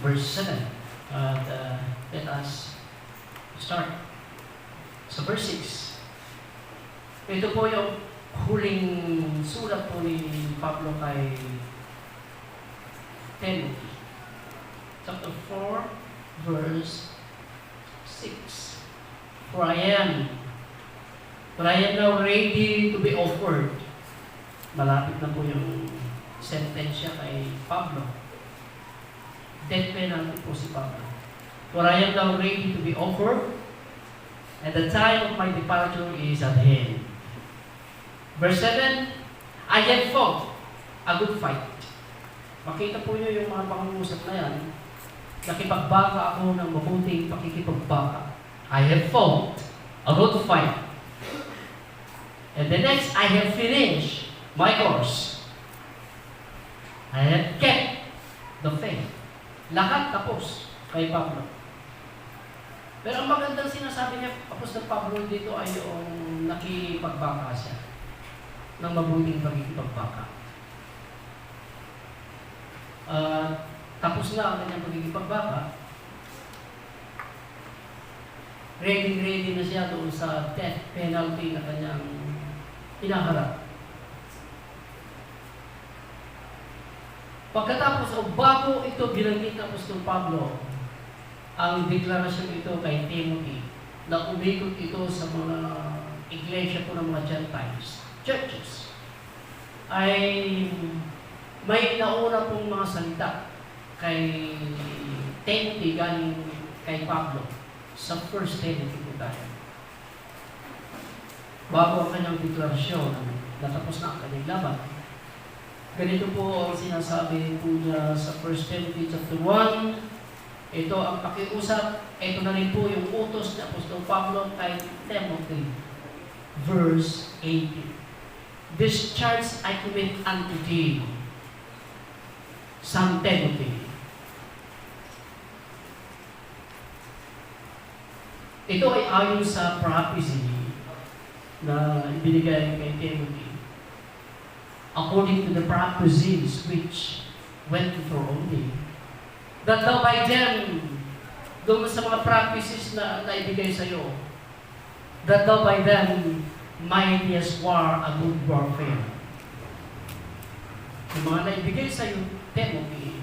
verse 7. At uh, let us start. So verse 6. Ito po yung huling sulat po ni Pablo kay Timothy. Chapter 4, verse 6. For I am, for I am now ready to be offered. Malapit na po yung sentensya kay Pablo. Death penalty po si. For I am now ready to be offered, and the time of my departure is at hand. Verse 7, I have fought a good fight. Makita po niyo yung mga pangungusap na yan. Nakipagbaka ako ng mabuting pakikipagbaka. I have fought a good fight. And the next, I have finished my course. I have kept the faith. Lahat tapos kay Pablo. Pero ang magandang sinasabi niya, Apostol Pablo dito ay yung nakipagbaka siya ng mabuting pagkikipagbaka. Uh, tapos na ang kanyang pagkikipagbaka. Ready, ready na siya doon sa death penalty na kanyang inaharap. Pagkatapos o bago ito binanggit ng Apostol Pablo, ang deklarasyon ito kay Timothy na umikot ito sa mga iglesia po ng mga Gentiles, churches, ay may nauna pong mga salita kay Timothy galing kay Pablo sa first Timothy po tayo. Bago ang kanyang deklarasyon, natapos na ang kanyang laban, Ganito po ang sinasabi po niya sa 1 Timothy chapter 1. Ito ang pakiusap. Ito na rin po yung utos ni Apostol Pablo kay Timothy. Verse 18. This charge I commit unto thee, son Timothy. Ito ay ayon sa prophecy na ibinigay kay Timothy according to the prophecies which went before only. That thou by them, doon sa mga prophecies na naibigay sa iyo, that thou by them mightiest war a good warfare. Yung mga naibigay sa iyo, Timothy,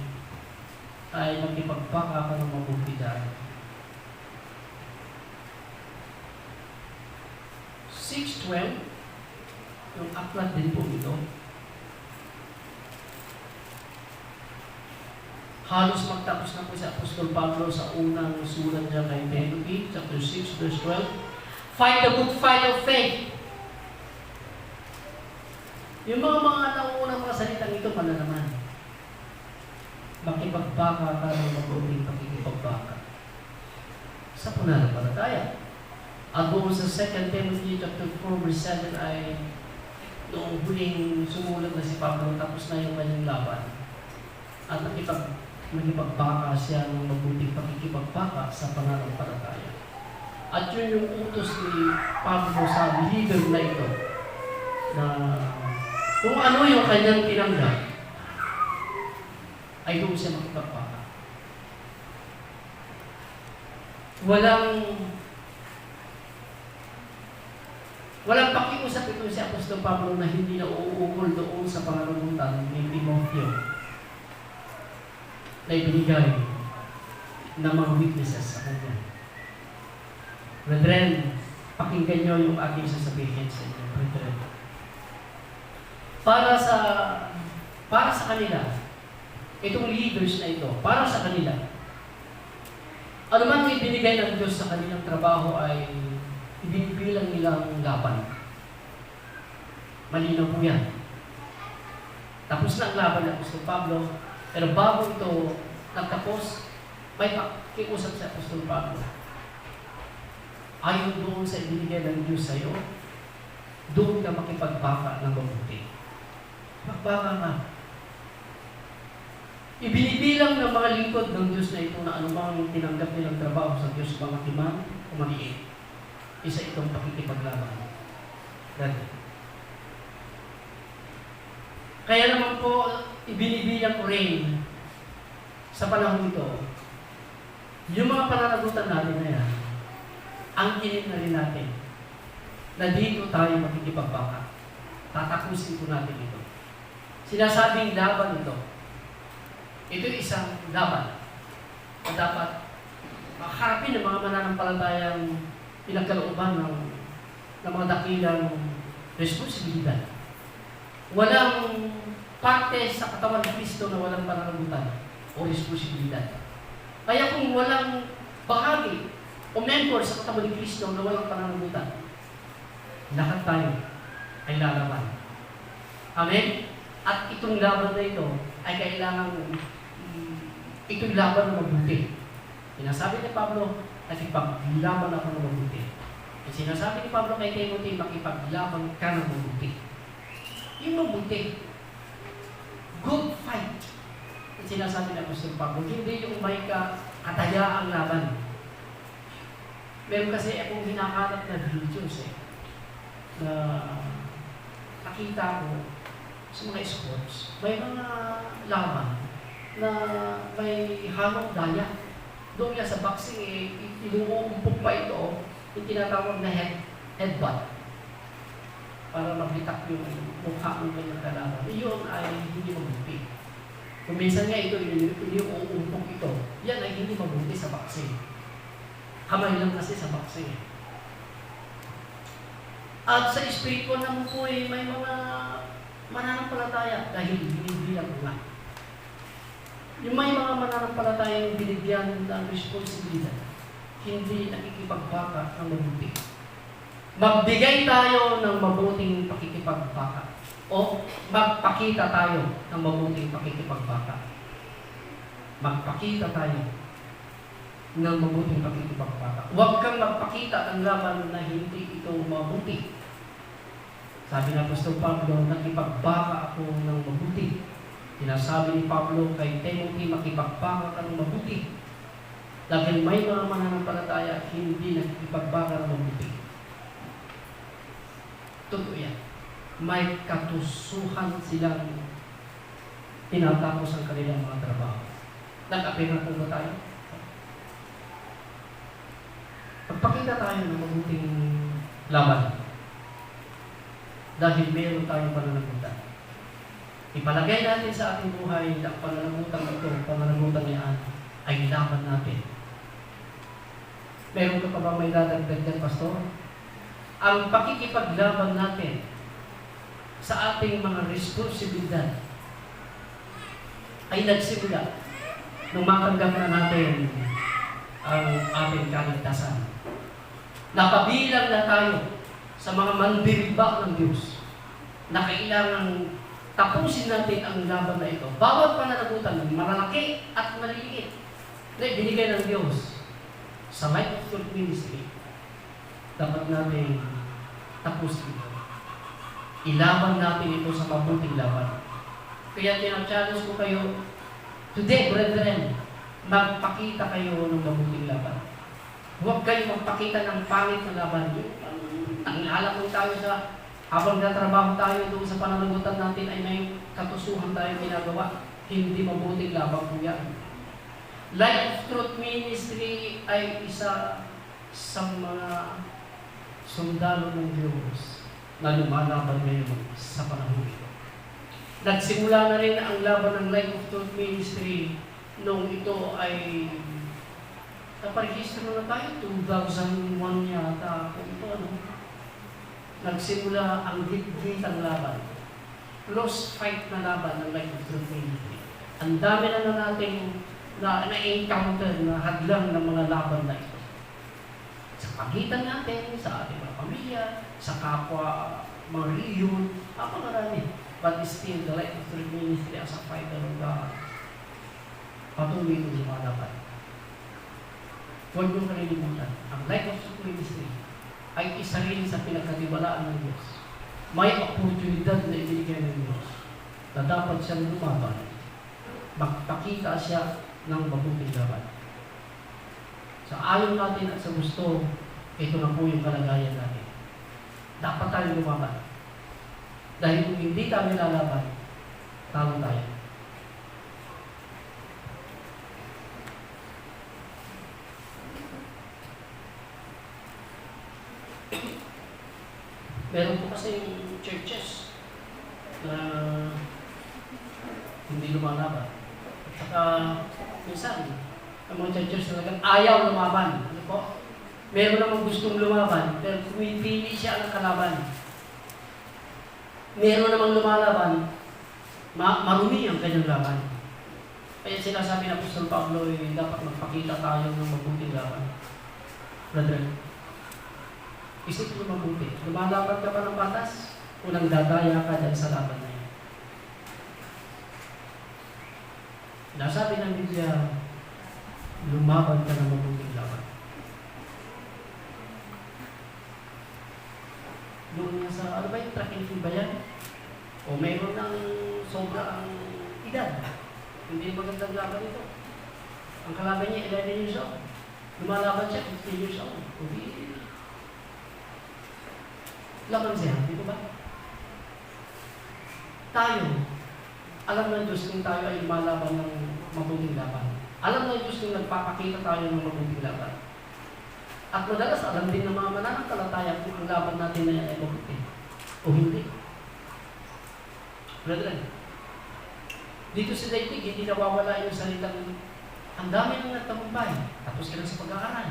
ay magkipagbaka ka ng mabuti dahil. 6.12, yung aklat din po ito, halos magtapos na po si Apostol Pablo sa unang sulat niya kay Timothy, chapter 6, verse 12. Fight the good fight of faith. Yung mga mga naunang mga salitang ito pala naman. Makipagbaka ka ng mabuting pakikipagbaka. Sa pananampalataya. At doon sa 2 Timothy chapter 4 verse 7 ay noong huling sumulat na si Pablo tapos na yung kanyang laban. At nakipag nagipagbaka siya ng mabuting pakikipagbaka sa pananampalataya. At yun yung utos ni Pablo sa leader na ito na kung ano yung kanyang tinanggap ay doon siya makipagbaka. Walang walang pakiusap ito si Apostol Pablo na hindi na uukol doon sa pananamutan ni Timoteo na ibinigay ng mga witnesses sa kanya. Brethren, pakinggan nyo yung aking sasabihin sa inyo, brethren. Para sa para sa kanila, itong leaders na ito, para sa kanila, ano man ibinigay ng Diyos sa kanilang trabaho ay ibinibilang nilang laban. Malinaw po yan. Tapos na ang laban ng Apostol Pablo, pero bago ito nagtapos, may pakiusap sa Apostol Pablo. Ayon doon sa ibinigay ng Diyos sa iyo, doon ka makipagbaka ng mabuti. Magbaka nga. Ibinibilang ng mga lingkod ng Diyos na ito na anumang tinanggap nilang trabaho sa Diyos, mga timan o maliit. Isa itong pakikipaglaban. Dati. Kaya naman po, ibinibilang ko rin sa panahon ito, yung mga pananagutan natin na yan, ang kinit na rin natin na dito tayo makikipagbaka. Tatapusin po natin ito. Sinasabing laban ito. Ito isang laban na dapat makaharapin ng mga mananampalatayang pinagkalooban ng, ng mga dakilang responsibilidad. Walang parte sa katawan ng Kristo na walang pananagutan o responsibilidad. Kaya kung walang bahagi o member sa katawan ni Kristo na walang pananagutan, lahat tayo ay lalaban. Amen? At itong laban na ito ay kailangan itong laban na mabuti. Sinasabi ni Pablo, nakipaglaban ako ng mabuti. Ang sinasabi ni Pablo kay Timothy, makipaglaban ka ng mabuti. Yung mabuti, good fight. Ang sinasabi ni Apostol Pablo, hindi yung may ka katayaang laban. Meron kasi akong hinahanap na videos eh, na nakita ko sa mga sports, may mga laban na may halong daya. Doon nga sa boxing, eh, inuumpok pa ito, yung tinatawag na head, headbutt para mabitak yung mukha ng kanyang kalaban. Iyon ay hindi mabuti. Kung minsan nga ito, iniuumpok ito, yan ay hindi mabuti sa boxing. Kamay lang kasi sa boxing. At sa espiritu naman po eh, may mga mananampalataya dahil binibilang nga. Yung may mga mananampalataya yung binigyan ng responsibilidad, hindi nakikipagbaka ng mabuti. Magbigay tayo ng mabuting pakikipagbaka o magpakita tayo ng mabuting pakikipagbaka. Magpakita tayo ng mabuting pakikipagbaka. Huwag kang magpakita ng laban na hindi ito mabuti. Sabi ng Apostol Pablo, nakipagbaka ako ng mabuti. Sinasabi ni Pablo kay Timothy, makipagbaka ka ng mabuti. Dahil may mga mananampalataya hindi nakikipagbaka ng mabuti. Totoo yan. May katusuhan silang tinatapos ang kanilang mga trabaho. Nag-apira po ba tayo? Magpakita tayo ng mabuting laban. Dahil meron tayong pananagutan. Ipalagay natin sa ating buhay na pananagutan ito, pananagutan niyan, ay laban natin. Meron ka pa ba may dadagdag dyan, Pastor? Ang pakikipaglaban natin sa ating mga responsibilidad ay nagsimula nung matanggap na natin ang ating kaligtasan. Napabilang na tayo sa mga mandiriba ng Diyos na kailangan tapusin natin ang laban na ito. Bawat pananagutan, malalaki at maliliit, na binigay ng Diyos sa Life of Ministry, dapat natin tapusin ito. Ilaban natin ito sa mabuting laban. Kaya tinachallenge ko kayo, today, brethren, magpakita kayo ng mabuting laban. Huwag kayo magpakita ng pangit na laban. Yung ang alam ko tayo sa habang natrabaho tayo doon sa pananagutan natin ay may katusuhan tayo ginagawa. Hindi mabuting laban po yan. Life Truth Ministry ay isa sa mga sundalo ng Diyos na lumalaban ngayon sa panahon ito. Nagsimula na rin ang laban ng Life of Truth Ministry nung ito ay naparehistro na tayo, 2001 yata. Kung ito ano, nagsimula ang gitgitang laban. Close fight na laban ng Life of Truth Ministry. Ang dami na na nating na na-encounter na hadlang ng mga laban na ito. Sa pagitan natin, sa ating mga pamilya, sa kapwa, mga region, napakarami. But still, the Life of Truth Ministry as a fighter of God, patuloy ito lumalaban. Huwag niyong kalilimutan, ang Life of Truth Ministry ay isa rin sa pinagkatiwalaan ng Diyos. May oportunidad na ibigay ng Diyos na dapat siyang lumaban. Magpakita siya ng mabuting laban sa ayaw natin at sa gusto, ito na po yung kalagayan natin. Dapat tayo lumaban. Dahil kung hindi tayo lalaban, talo tayo. Meron po kasi yung churches na hindi lumalaban. At saka, minsan, ang mga churches talagang ayaw lumaban. Ano po? Meron namang gustong lumaban, pero pumipili siya ng kalaban. Meron namang lumalaban, ma marumi ang kanyang laban. Kaya sinasabi ng Apostol Pablo, eh, dapat magpakita tayo ng mabuting laban. Brethren, isip mo mabuti. Lumalaban ka pa ng batas, unang dadaya ka dyan sa laban na yan. Nasabi ng Biblia, lumaban ka ng mabuting laban. Nung nasa, ano ba yung track ba yan? O mayroon ng sobra ang edad. Hindi magandang laban ito. Ang kalaban niya, 11 years old. Lumalaban siya, 15 years old. Hindi. Laban siya, di ba? Tayo, alam ng Diyos kung tayo ay lumalaban ng mabuting laban. Alam ng Diyos kung nagpapakita tayo ng mabuting laban. At madalas alam din ng mga mananampalataya kung ang laban natin na ay mabuti o hindi. Brethren, dito sa daigdig, hindi nawawala yung salitang ang dami nang nagtagumpay. Tapos ka na sa pag-aaral.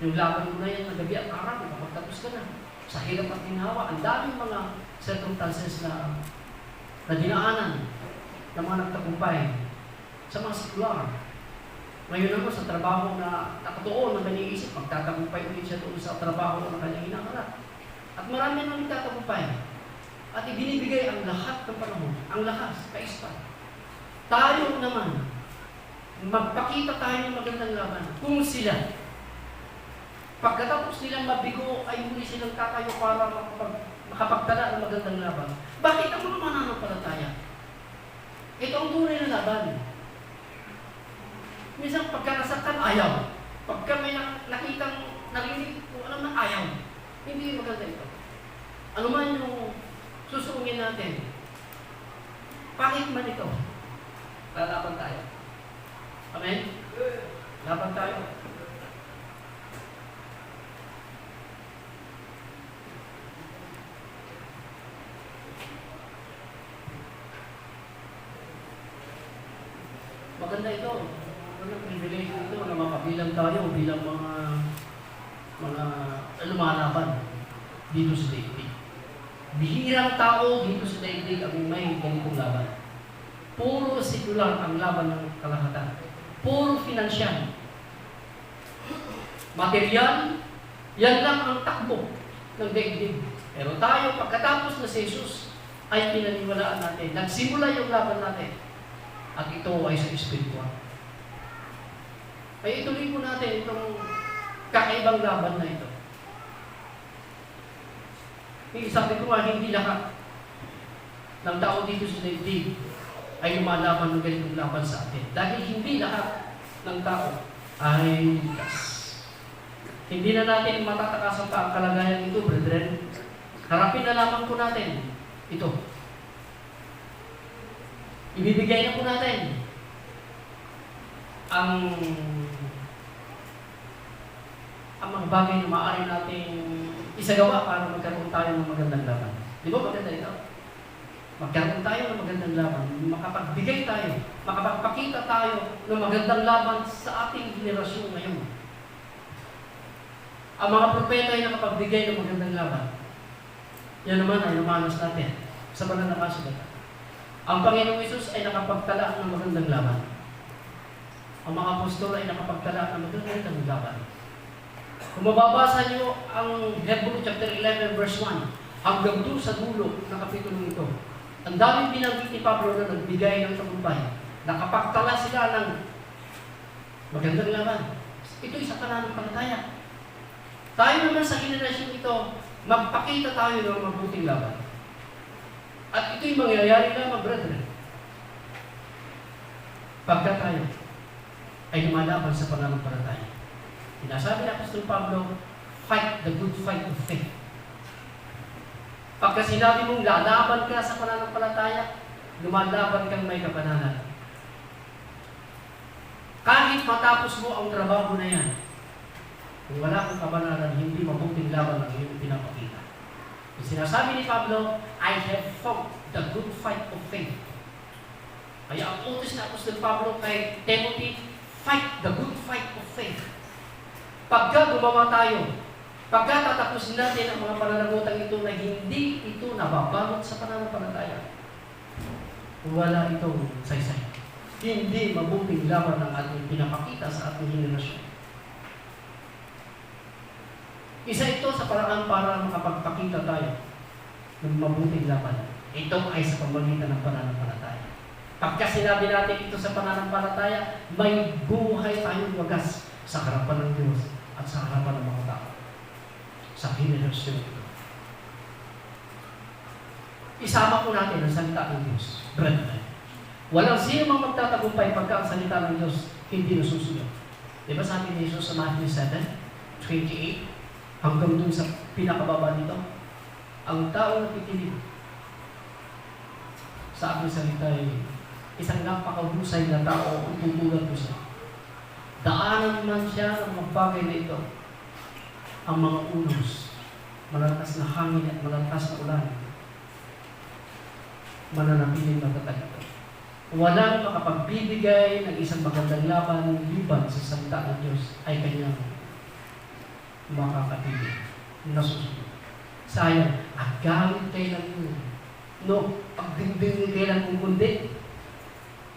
Yung laban mo na yan ng gabi at araw, kapagtapos ka na. Sa hirap at ginawa, ang daming mga circumstances na na dinaanan ng mga nagtagumpay sa mga sekular. Ngayon naman sa trabaho na nakatuon ng kanyang isip, magtatagumpay ulit siya doon sa trabaho na kanyang hinaharap. At marami nang nagtatagumpay. At ibinibigay ang lahat ng panahon, ang lakas, kaispan. Tayo naman, magpakita tayo ng magandang laban. Kung sila, pagkatapos nilang mabigo, ay muli silang tatayo para makapag, makapagtala ng magandang laban. Bakit ang mga mananampalataya? Ito ang tunay na laban. Minsan pagka nasaktan, ayaw. Pagka may nak- nakitang narinig kung alam na ayaw. Hindi maganda ito. Ano man yung susuungin natin, pangit man ito, lalaban tayo. Amen? Laban tayo. Maganda ito. Privilege ito na makabilang tayo bilang mga mga lumalaban dito sa daigdig. Bihirang tao dito sa daigdig ang may ganitong laban. Puro sekular ang laban ng kalahatan. Puro finansyal. Material, yan lang ang takbo ng daigdig. Pero tayo, pagkatapos na si Jesus, ay pinaniwalaan natin. Nagsimula yung laban natin. At ito ay sa espiritual. Ay ituloy po natin itong kakaibang laban na ito. Hindi, sabi ko nga, hindi lahat ng tao dito sa daigdig ay lumalaban ng ganitong laban sa atin. Dahil hindi lahat ng tao ay ligtas. Hindi na natin matatakasan pa ang kalagayan ito, brethren. Harapin na lamang po natin ito. Ibibigay na po natin ang ang mga bagay na maaari nating isagawa para magkaroon tayo ng magandang laban. Di ba maganda ito? Magkaroon tayo ng magandang laban, makapagbigay tayo, makapagpakita tayo ng magandang laban sa ating henerasyon ngayon. Ang mga propeta ay nakapagbigay ng magandang laban. Yan naman ay lumanas natin sa banal na kasulatan. Ang Panginoong Isus ay nakapagtala ng magandang laban. Ang mga apostol ay nakapagtala ng magandang laban. Kung mababasa niyo ang Hebrew chapter 11 verse 1 hanggang doon sa dulo ng kapitulong ito, ang daming binanggit ni Pablo na nagbigay ng tagumpay. Nakapagtala sila ng magandang laban. Ito isa pananampalataya. Tayo naman sa generasyon ito, magpakita tayo ng mabuting laban. At ito'y mangyayari lamang, brethren. Pagka tayo ay lumalaban sa pananampalataya. Sinasabi ni Apostol Pablo, fight the good fight of faith. Pagka sinabi mong lalaban ka sa pananampalataya, lumalaban kang may kapanalan. Kahit matapos mo ang trabaho na yan, kung wala kang kabanalan, hindi mabuting laban ang iyong pinapakita. Sinasabi ni Pablo, I have fought the good fight of faith. Kaya ang utos na Apostol Pablo kay Timothy, fight the good fight of faith. Pagka gumawa tayo, pagka tatapusin natin ang mga pananagutan ito na hindi ito nababalot sa pananampalataya, wala itong saysay. Hindi mabuting laban ng ating pinapakita sa ating henerasyon. Isa ito sa paraan para makapagpakita tayo ng mabuting laban. Ito ay sa pamagitan ng pananampalataya. Pagka sinabi natin ito sa pananampalataya, may buhay tayong wagas sa harapan ng Diyos at sa harapan ng mga tao. Sa henerasyon ito. Isama po natin ang salita ng Diyos. Brethren. Walang sino mang magtatagumpay pagka ang salita ng Diyos hindi nasusunod. Di ba sabi ni Jesus sa Matthew 7, 28, hanggang dun sa pinakababa nito, ang tao na titilid sa aking salita ay isang napakahusay na tao ang tutulad ko siya. Daanan man siya ng mga bagay na ito, ang mga unos, malakas na hangin at malakas na ulan, mananatiling matatag ito. Walang makapagbibigay ng isang magandang laban liban sa salita ng Diyos ay kanyang makakatili. Nasusunod. Sayang, kayo ng yun. No, pagdingding kayo ng kukundi.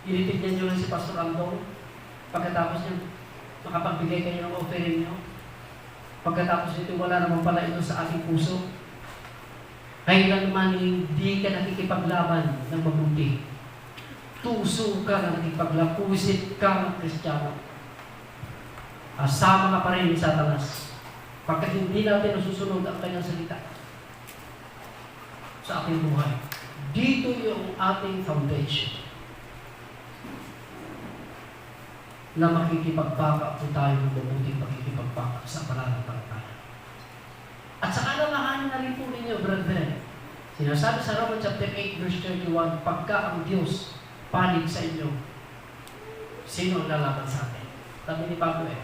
Initignan nyo lang si Pastor Andong. Pagkatapos nyo, makapagbigay kayo ng offering nyo. Pagkatapos nito, wala naman pala ito sa ating puso. Kailan naman hindi ka nakikipaglaban ng mabuti. Tuso ka na nakikipaglaban. Pusit ka ng Kristiyano. Asama ka pa rin ni Satanas. Pagkat hindi natin nasusunod ang kanyang salita sa ating buhay. Dito yung ating foundation na makikipagpaka po tayo ng mabuting pakikipagpaka sa pananampalataya. At sa kalalahanin na rin po ninyo, brethren, sinasabi sa Romans chapter 8, verse 31, pagka ang Diyos panig sa inyo, sino ang lalaban sa atin? Sabi ni Pablo eh,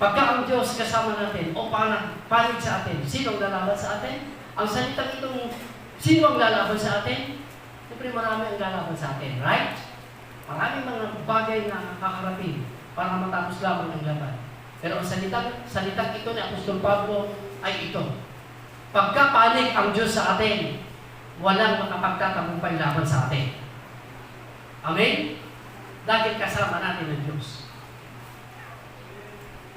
Pagka ang Diyos kasama natin o panig, sa atin, sino ang lalaban sa atin? Ang salitang itong sino ang lalaban sa atin? Siyempre marami ang lalaban sa atin, right? Maraming mga bagay na kakaharapin para matapos lamang ang laban. Pero ang salitang, salitang ito ni Apostol Pablo ay ito. Pagka panig ang Diyos sa atin, walang makapagtatagumpay laban sa atin. Amen? Dahil kasama natin ang Diyos.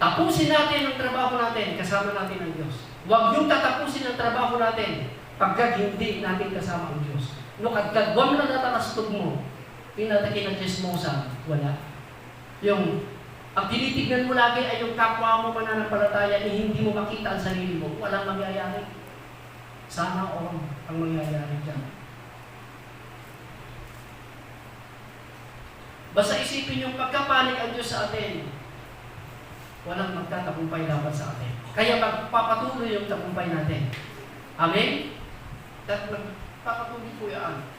Tapusin natin ang trabaho natin, kasama natin ang Diyos. Huwag yung tatapusin ang trabaho natin pagka hindi natin kasama ang Diyos. No, kadkad, huwag na natatastog mo. Pinataki ng chismosa, wala. Yung, ang tinitignan mo lagi ay yung kapwa mo mananampalataya ni hindi mo makita ang sarili mo, walang mangyayari. Sana all ang mangyayari dyan. Basta isipin yung pagkapanig ang Diyos sa atin, walang magtatagumpay laban sa atin. Kaya magpapatuloy yung tagumpay natin. Amen? At magpapatuloy po yan.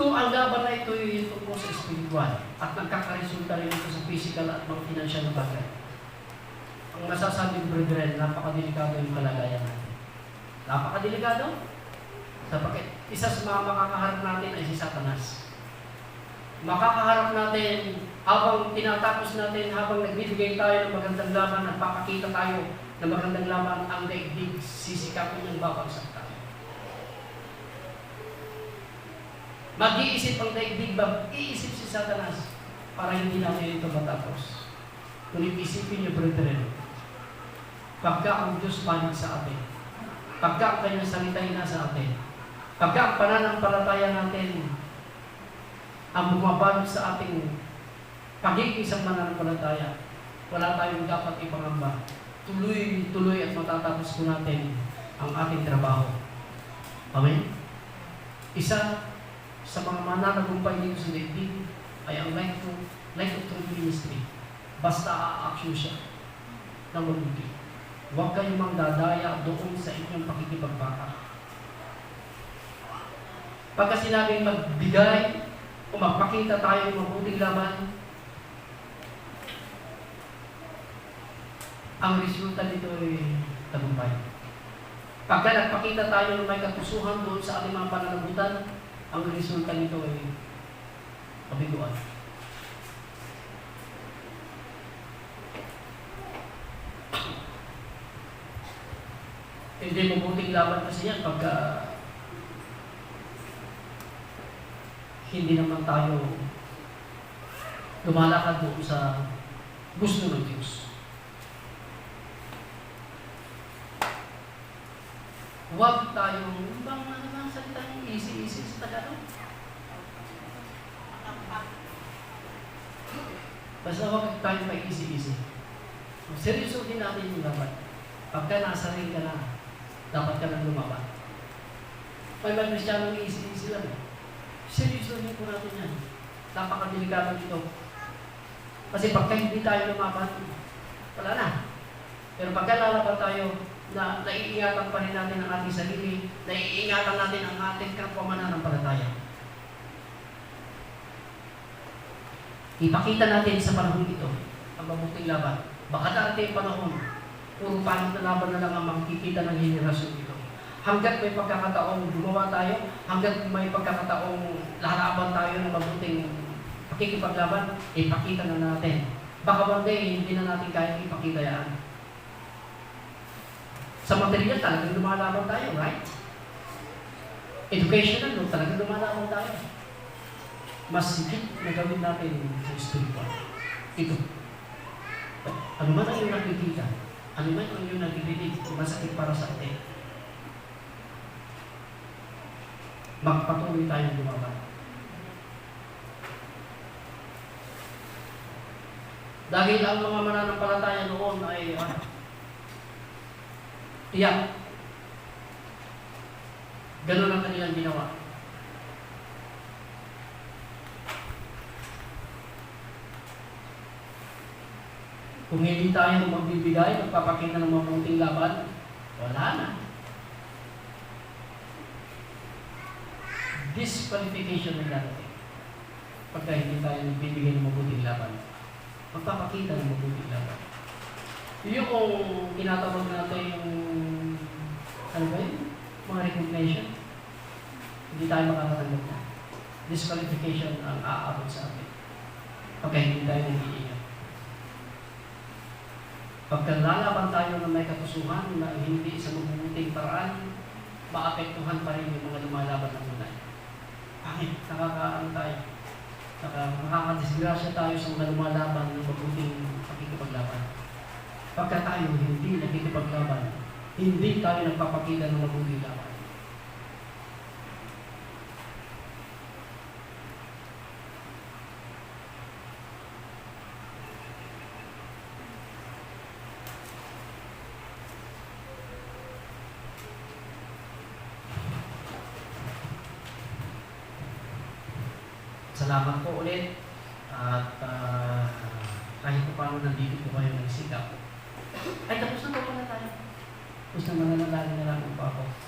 Kung ang laban na ito ay tungkol sa spiritual at nagkakaresulta rin ito sa physical at mga financial na bagay, ang masasabi brethren, napakadelikado yung kalagayan natin. Napakadelikado. Sapagkat isa sa mga makakaharap natin ay si Satanas. Makakaharap natin habang tinatapos natin, habang nagbibigay tayo ng magandang laban, nagpapakita tayo ng magandang laban, ang daigdig, sisikapin ng babagsak tayo. Mag-iisip ang daigdig ba? Iisip si Satanas para hindi natin ito matapos. Ngunit isipin niyo, brethren, pagka ang Diyos panig sa atin, pagka ang kanyang salita ay nasa atin, pagka ang pananampalataya natin ang bumabalot sa ating pagiging isang mananampalataya, wala tayong dapat ipangamba. Tuloy-tuloy at matatapos po natin ang ating trabaho. Amen? Isa sa mga mananagumpay dito sa daigdig ay ang life of, life of true ministry. Basta a-action siya ng mabuti. Huwag kayong magdadaya doon sa inyong pakikipagbaka. Pagka sinabing magbigay o magpakita tayo ng mabuting laban, ang resulta nito ay tagumpay. Pagka nagpakita tayo ng may katusuhan doon sa ating mga pananagutan, ang resulta nito ay kabiguan. Hindi mabuting laban kasi yan pagka hindi naman tayo lumalakad doon sa gusto ng Diyos. Huwag tayong, bang ano nga ang salita niyo, easy-easy sa Tagalog? Basta huwag tayong easy-easy. Seryosohin natin yung laban. Pagka nasa ring ka na, dapat ka nang lumaban. May mga Kristiyano easy-easy lang. Seryosohin po natin yan. Napakadelikado dito. Kasi pagka hindi tayo lumaban, wala na. Pero pagka lalaban tayo, na naiingatan pa rin natin ang ating sarili, naiingatan natin ang ating kapamanan-palataya. Ipakita natin sa panahon ito ang mabuting laban. Baka ang panahon, puro pangit na laban na lang ang makikita ng henerasyon ito. Hanggat may pagkakataong gumawa tayo, hanggat may pagkakataong lalaban tayo ng mabuting pakikipaglaban, ipakita na natin. Baka one day, hindi na natin kaya ipakita yan. Sa material talagang lumalaban tayo, right? Educational, talagang lumalaban tayo. Mas higit na gawin natin sa spiritual. Ito. Ano man ang iyong nakikita, ano man ang iyong nakikinig, masakit para sa atin. Magpatuloy tayong lumaban. Dahil ang mga mananampalataya noon ay ah, tiyak. Ganun ang kanilang ginawa. Kung hindi tayo magbibigay, magpapakita ng mabuting laban, wala na. Disqualification na darating. Pagka hindi tayo nagbibigay ng mabuting laban, magpapakita ng mabuting laban. Yung tinatawag natin yung, ano ba yun? Mga recognition, hindi tayo makakatanggap na. Disqualification ang aabot sa atin. Pagka hindi tayo nag-iingat. Pagka lalaban tayo ng may katusuhan na hindi sa mabubuting paraan, maapektuhan pa rin yung mga lumalaban ng tunay. Bakit? Nakakaano tayo? Naka, nakakadisgrasya tayo sa mga lumalaban ng mabuting pakikipaglaban. Pagka tayo hindi nakikipaglaban, hindi tayo nagpapakita ng mabuting laban.